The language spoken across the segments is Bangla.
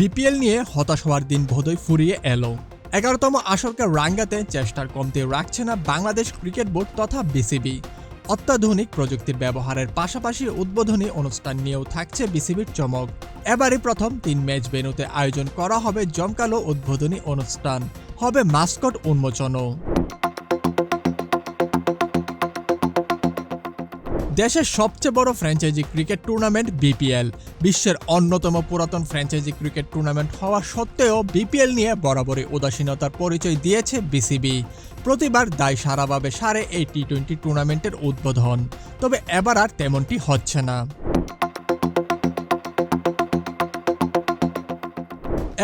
বিপিএল নিয়ে হতাশ হওয়ার দিন বোধহয় ফুরিয়ে এলো। এগারোতম আসরকে রাঙ্গাতে চেষ্টার কমতে রাখছে না বাংলাদেশ ক্রিকেট বোর্ড তথা বিসিবি। অত্যাধুনিক প্রযুক্তির ব্যবহারের পাশাপাশি উদ্বোধনী অনুষ্ঠান নিয়েও থাকছে বিসিবির চমক। এবারই প্রথম তিন ম্যাচ বেনুতে আয়োজন করা হবে জমকালো উদ্বোধনী অনুষ্ঠান। হবে মাস্কট উন্মোচনও। দেশের সবচেয়ে বড় ফ্র্যাঞ্চাইজি ক্রিকেট টুর্নামেন্ট বিপিএল। বিশ্বের অন্যতম পুরাতন ফ্র্যাঞ্চাইজি ক্রিকেট টুর্নামেন্ট হওয়া সত্ত্বেও বিপিএল নিয়ে বরাবরই উদাসীনতার পরিচয় দিয়েছে বিসিবি। প্রতিবার দায় সারাভাবে সারে এই টি টোয়েন্টি টুর্নামেন্টের উদ্বোধন। তবে এবার আর তেমনটি হচ্ছে না।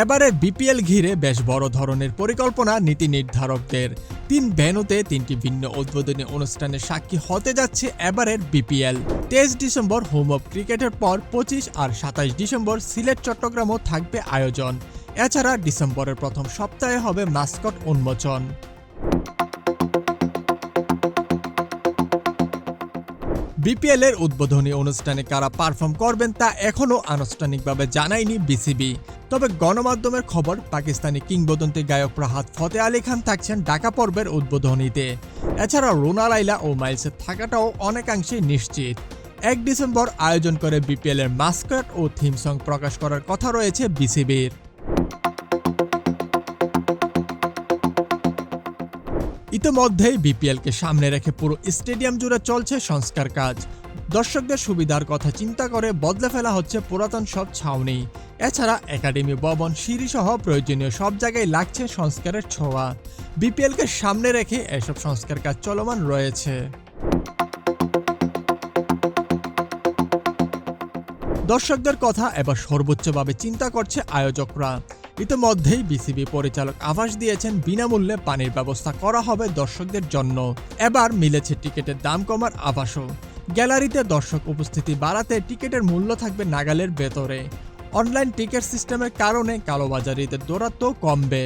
এবারে বিপিএল ঘিরে বেশ বড় ধরনের পরিকল্পনা নীতি নির্ধারকদের। তিন ভেনুতে তিনটি ভিন্ন উদ্বোধনী অনুষ্ঠানের সাক্ষী হতে যাচ্ছে এবারের বিপিএল। তেইশ ডিসেম্বর হোম অফ ক্রিকেটের পর পঁচিশ আর সাতাইশ ডিসেম্বর সিলেট, চট্টগ্রামও থাকবে আয়োজন। এছাড়া ডিসেম্বরের প্রথম সপ্তাহে হবে মাস্কট উন্মোচন। বিপিএল এর উদ্বোধনী অনুষ্ঠানে কারা পারফর্ম করবেন তা এখনও আনুষ্ঠানিকভাবে জানায়নি বিসিবি। তবে গণমাধ্যমের খবর, পাকিস্তানি কিংবদন্তি গায়ক প্রহাত ফতে আলী খান থাকছেন ঢাকা পর্বের উদ্বোধনীতে। এছাড়া রোনা লাইলা ও মাইলসের থাকাটাও অনেকাংশেই নিশ্চিত। এক ডিসেম্বর আয়োজন করে বিপিএল এর মাস্কট ও থিম সং প্রকাশ করার কথা রয়েছে বিসিবির। ইতিমধ্যেই বিপিএলকে সামনে রেখে পুরো স্টেডিয়াম জুড়ে চলছে সংস্কার কাজ। দর্শকদের সুবিধার কথা চিন্তা করে বদলে ফেলা হচ্ছে পুরাতন সব ছাউনি। এছাড়া একাডেমি ভবন সিঁড়ি সহ প্রয়োজনীয় সব জায়গায় লাগছে সংস্কারের ছোঁয়া। বিপিএলকে সামনে রেখে এসব সংস্কার কাজ চলমান রয়েছে। দর্শকদের কথা এবার সর্বোচ্চভাবে চিন্তা করছে আয়োজকরা। ইতিমধ্যেই বিসিবি পরিচালক আভাস দিয়েছেন, বিনামূল্যে পানির ব্যবস্থা করা হবে দর্শকদের জন্য। এবার মিলেছে টিকিটের দাম কমার আভাসও। গ্যালারিতে দর্শক উপস্থিতি বাড়াতে টিকিটের মূল্য থাকবে নাগালের ভেতরে। অনলাইন টিকিট সিস্টেমের কারণে কালোবাজারিদের দৌরাত্ম কমবে।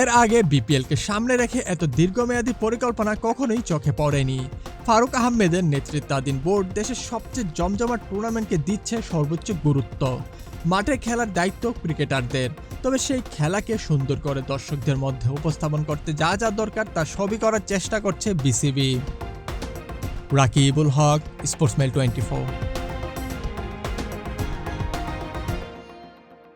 এর আগে বিপিএলকে সামনে রেখে এত দীর্ঘমেয়াদী পরিকল্পনা কখনোই চোখে পড়েনি। ফারুক আহমেদের নেতৃত্বাধীন বোর্ড দেশের সবচেয়ে জমজমাট টুর্নামেন্টকে দিচ্ছে সর্বোচ্চ গুরুত্ব। মাঠে খেলার দায়িত্ব ক্রিকেটারদের। তবে সেই খেলাকে সুন্দর করে দর্শকদের মধ্যে উপস্থাপন করতে যা যা দরকার তা সবই করার চেষ্টা করছে BCB. Rakibul Haque sports mail twenty four